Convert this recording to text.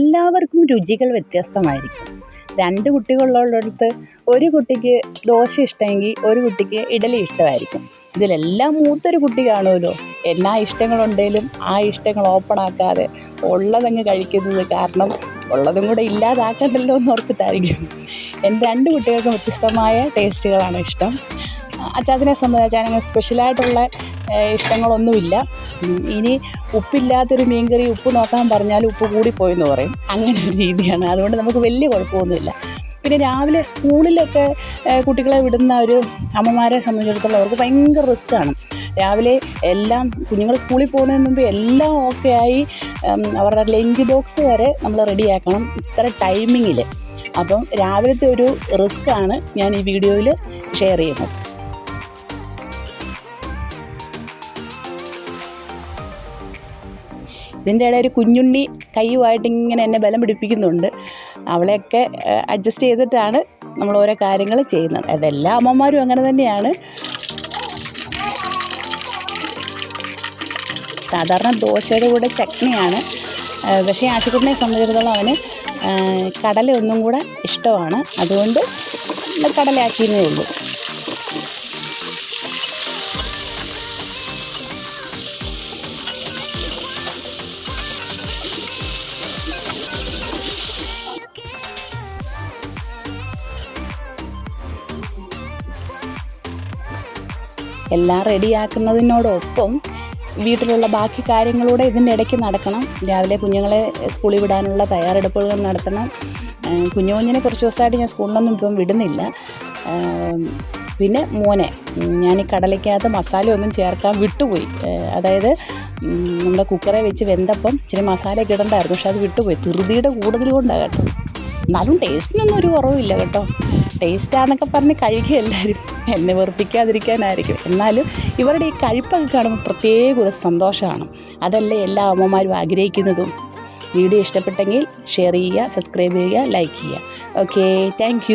എല്ലാവർക്കും രുചികൾ വ്യത്യസ്തമായിരിക്കും. രണ്ട് കുട്ടികളുള്ളിടത്ത് ഒരു കുട്ടിക്ക് ദോശ ഇഷ്ടമെങ്കിൽ ഒരു കുട്ടിക്ക് ഇഡലി ഇഷ്ടമായിരിക്കും. ഇതിലെല്ലാം മൂത്തൊരു കുട്ടി കാണുമല്ലോ. എന്നാ ഇഷ്ടങ്ങളുണ്ടെങ്കിലും ആ ഇഷ്ടങ്ങൾ ഓപ്പൺ ആക്കാതെ ഉള്ളതങ്ങ് കഴിക്കുന്നത് കാരണം ഉള്ളതും കൂടെ ഇല്ലാതാക്കണ്ടല്ലോ എന്ന് ഓർത്തിട്ടായിരിക്കും എന്റെ രണ്ട് കുട്ടികൾക്കും വ്യത്യസ്തമായ ടേസ്റ്റുകളാണ് ഇഷ്ടം. അച്ചാച്ചനെ സംബന്ധിച്ച് അച്ചാച്ചനങ്ങനെ സ്പെഷ്യലായിട്ടുള്ള ഇഷ്ടങ്ങളൊന്നുമില്ല. ഇനി ഉപ്പില്ലാത്തൊരു മീൻകറി ഉപ്പ് നോക്കാൻ പറഞ്ഞാൽ ഉപ്പ് കൂടിപ്പോയെന്ന് പറയും. അങ്ങനെ ഒരു രീതിയാണ്. അതുകൊണ്ട് നമുക്ക് വലിയ കുഴപ്പമൊന്നുമില്ല. പിന്നെ രാവിലെ സ്കൂളിലൊക്കെ കുട്ടികളെ വിടുന്ന ഒരു അമ്മമാരെ സംബന്ധിച്ചിടത്തോളം അവർക്ക് ഭയങ്കര റിസ്ക്കാണ് രാവിലെ എല്ലാം കുഞ്ഞുങ്ങൾ സ്കൂളിൽ പോകുന്നതിന് മുമ്പ് എല്ലാം ഓക്കെ ആയി അവരുടെ ലഞ്ച് ബോക്സ് വരെ നമ്മൾ റെഡിയാക്കണം ഇത്ര ടൈമിങ്ങിൽ അപ്പം രാവിലത്തെ ഒരു റിസ്ക്കാണ് ഞാൻ ഈ വീഡിയോയിൽ ഷെയർ ചെയ്യുന്നത്. ഇതിന്റെ ഇടയിൽ ഒരു കുഞ്ഞുണ്ണി കൈയുമായിട്ട് ഇങ്ങനെ എന്നെ ബലം പിടിപ്പിക്കുന്നുണ്ട്. അവളെയൊക്കെ അഡ്ജസ്റ്റ് ചെയ്തിട്ടാണ് നമ്മൾ ഓരോ കാര്യങ്ങൾ ചെയ്യുന്നത്. അതെല്ലാ അമ്മമാരും അങ്ങനെ തന്നെയാണ്. സാധാരണ ദോശയുടെ കൂടെ ചട്നിയാണ്. പക്ഷേ ആശുപത്രിയെ സംബന്ധിച്ചിടത്തോളം അവന് കടല ഒന്നും കൂടെ ഇഷ്ടമാണ്. അതുകൊണ്ട് കടലാക്കിയെന്നേ ഉള്ളൂ. എല്ലാം റെഡിയാക്കുന്നതിനോടൊപ്പം വീട്ടിലുള്ള ബാക്കി കാര്യങ്ങളൂടെ ഇതിന്റെ ഇടയ്ക്ക് നടക്കണം. രാവിലെ കുഞ്ഞുങ്ങളെ സ്കൂളിൽ വിടാനുള്ള തയ്യാറെടുപ്പുകൾ നടത്തണം. കുഞ്ഞു കുഞ്ഞിനെ കുറച്ച് ദിവസമായിട്ട് ഞാൻ സ്കൂളിലൊന്നും ഇപ്പം വിടുന്നില്ല. പിന്നെ മോനെ ഞാൻ ഈ കടലയ്ക്കകത്ത് മസാലയൊന്നും ചേർക്കാൻ വിട്ടുപോയി. അതായത് നമ്മുടെ കുക്കറെ വെച്ച് വെന്തപ്പം ഇച്ചിരി മസാലയൊക്കെ ഇടണ്ടായിരുന്നു. പക്ഷെ അത് വിട്ടുപോയി. ധൃതിയുടെ കൂടുതൽ കൊണ്ടാണ് കേട്ടോ. എന്നാലും ടേസ്റ്റിനൊന്നും ഒരു കുറവില്ല കേട്ടോ. ടേസ്റ്റാന്നൊക്കെ പറഞ്ഞ് കഴിക്കുക എല്ലാവരും എന്നെ വെറുപ്പിക്കാതിരിക്കാനായിരിക്കും. എന്നാലും ഇവരുടെ ഈ കഴിപ്പൊക്കെ കാണുമ്പോൾ പ്രത്യേക ഒരു സന്തോഷമാണ്. അതല്ലേ എല്ലാ അമ്മമാരും ആഗ്രഹിക്കുന്നതും. വീഡിയോ ഇഷ്ടപ്പെട്ടെങ്കിൽ ഷെയർ ചെയ്യുക സബ്സ്ക്രൈബ് ചെയ്യുക ലൈക്ക് ചെയ്യുക. Okay thank